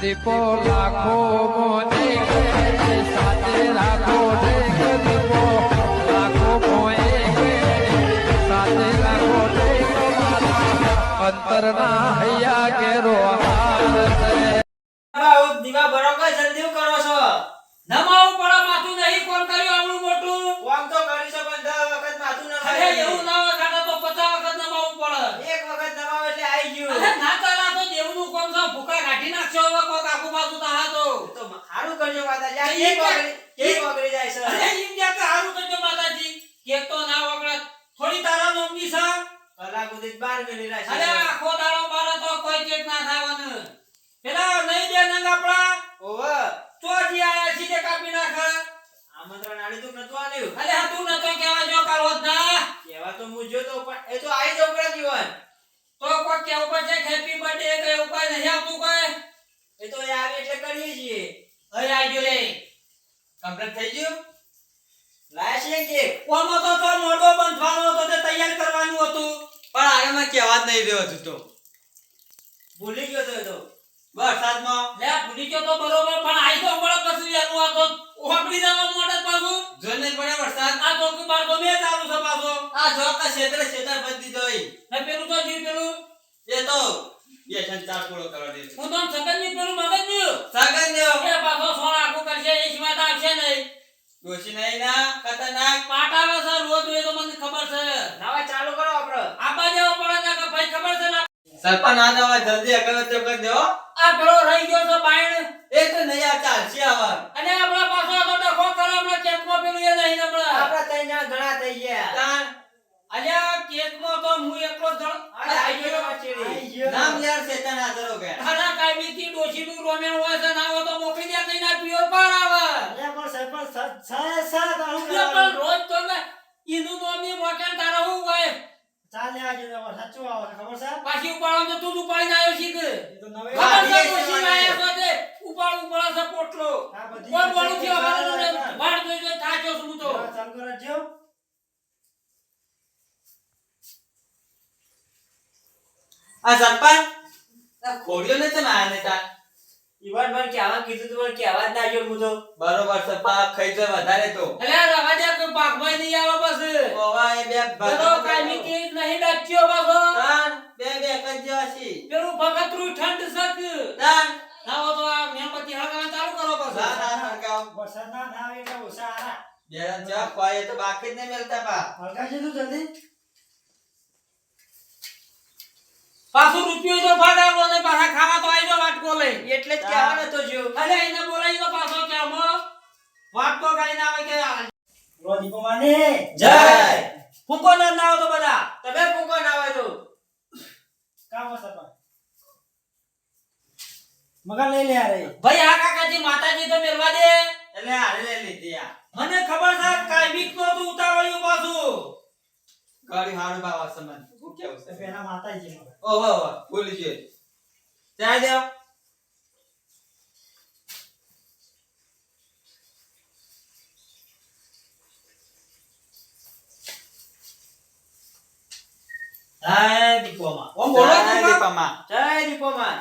દીપો લાખો મોને સાથે રાખો ઢેક દીપો લાખો મોએ સાથે રાખો ઢેક મારા અંતરના હૈયા કેરો હાર છે બાઉ, દીવા બરોબર જલ્દી કરો છો નમાવું પડે માથું નહીં કોણ કર્યું આવડું મોટું કોમ તો કરી છો પણ દસ વખત માથું ન અરે એવું ના હોય કાકા તો પચાસ વખત નમાવું પડે એક વખત નવાવ એટલે આઈ ગયું અરે ના ચાલા તો દેવનું કોમ છે ભૂકા કાઢી નાખશો હવે કોક આખું પાછું તો હા તો તો સારું કરજો માતાજી. આ એ એક કે- વગડી જાય છે? અરે એમ ક્યાં કે હારું કરજો માતાજી. કેક તો ના વગડે થોડી તારા નોમની છે. કલાક સુધી બાર મિનિટ રાખી અરે આખો દાડો બારે તો કોઈ કેક ના ખાવાનું પેલા નહીં દે નંગ આપડા ઓવે. ચોજી આયા સીધે કાપી નાખે? આમંત્રણ આલી તો નતું આલ્યું? અરે હા તું નતો કહેવા જો કાલ હોત ના. કેવા તો હું જો તો પણ એ તો આઈ જવું પડે જીવન. તો કોઈ કેવું પડશે હેપી બર્થડે કે એવું કઈ નહીં આવતું કઈ. એ તો આવે એટલે કરીએ છીએ. હવે આવજો લે. કમ્પ્લીટ થઈ ગયું? છે કે? કોમો તો તો મોડો બંધવાનો હતો તે તૈયાર કરવાનું હતું. પણ આગળમાં કહેવા જ નહીં રહ્યો હતું તો. ભૂલી ગયો તો તો. વરસાદમાં લે ભૂલી ગયો તો બરોબર પણ આઈ તો મળે કશું એનું આ તો ઓપડી જવા મોઢે પાછું. જોને પડે વરસાદ? આ તો બાર તો બે ચાલુ છે પાછો. આ જો કા ક્ષેત્ર ક્ષેત્ર બધી દીધો ઈ. ને પેલું તો જી પેલું. એ તો. બે છન ચાર પૂરો કરવા દે હું તો સગનની પેલું મગજ ન્યુ સગન ને એ પાછો સોના આખું કરશે એ સિવાય તો આવશે નહીં ડોશી નહીં ના ખતરનાક પાટ આવે છે રોજ એ તો મને ખબર છે. નવા ચાલુ કરો આપડે આબા જેવો પડે કે ભાઈ ખબર છે ને? સરપંચ ના દવા જલ્દી અકલ વચ્ચે કરી આ પેલો રહી ગયો છે બાયણ. એ તો નહીં આ ચાલશે હવે અને આપણા પાછો આ તો ડખો કરે હમણાં કેકમાં પેલું એ નહીં હમણાં આપડા ત્રણ જણા ઘણા થઈ ગયા. તાણ. અલ્યા કેકમાં તો હું એકલો જ જણ આઈ ગયો. નામ શેતાન હોય છે ના હોય તો મોકલી દે કઈ ના પ્યોર પાર આવે અલ્યા પણ સરપંચ સ- સ- સ- તો હું એટલે કરવાનું? પણ રોજ તો ને ઈનું નોમી મોકેલ તારા હું હોય ચાલે આજે તમારે સાચું આવે ખબર છે પાછી ઉપાડો તો તું ઉપાડીને આવ્યો તો નવે ખબર છે છો તે ઉપાડ ઉપાડ છે પોટલો કોણ બોલું છે અમારે કરો. વાડ જોઈ જોઈ થાક્યો છું તો ચાલુ કરજો. આ સરપંચ આ ને તમે આને ઈવન મને કહેવા કીધું તું પણ કહેવા જ ના આવ્યો હું તો. બરોબર છે પાક ખાઈ જાય વધારે તો. એટલે રવા દે પાકમાં નહીં આવો બસ. ઓવા એ બે બધો કાયમી કે નહીં ડાચ્યો બાબો તાણ બે બે કરી જેવા છે. પેલું ભગતરું ઠંડ સક તાણ ના હો તો આ મેણબત્તી હળગાવવાનું ચાલુ કરો ના બસ ના હરગાવ વરસાદ ના ના આવે એટલે ઓસા આરા બે ચા ખવાય તો બાકી જ નહીં મળતા પા. હળગાવજે તું જલ્દી. પાછું રૂપિયો તો ફાડાવો ને પાછા તો લઈ એટલે જ કહેવાનો તો જો અરે એને બોલાઈ તો પાછો કે અમો વાટકો ગાઈને આવે કે લો દીપો માને જય! ફૂકો ના ના આવે તો બધા. તમે ફૂકો ના આવે તો. કામ હતા પણ. મગર લઈ લે અરે ભાઈ આ કાકાજી માતાજી તો મેલવા દે. એટલે હારે લે લીધી આ. મને ખબર છે કાયમિક નો તું ઉતાવળ્યું પાછું. ગાડી હારું બાવા સમન. શું કેવું છે? પેલા માતાજી મગર ઓ હો વાહ ભૂલી ગયો. ચાય દેવ જય દીપોમાં. ઓમ બોલો. જય દીપોમાં?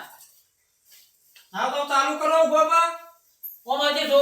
હા તો ચાલુ કરો બાબા ઓમ આજે જો?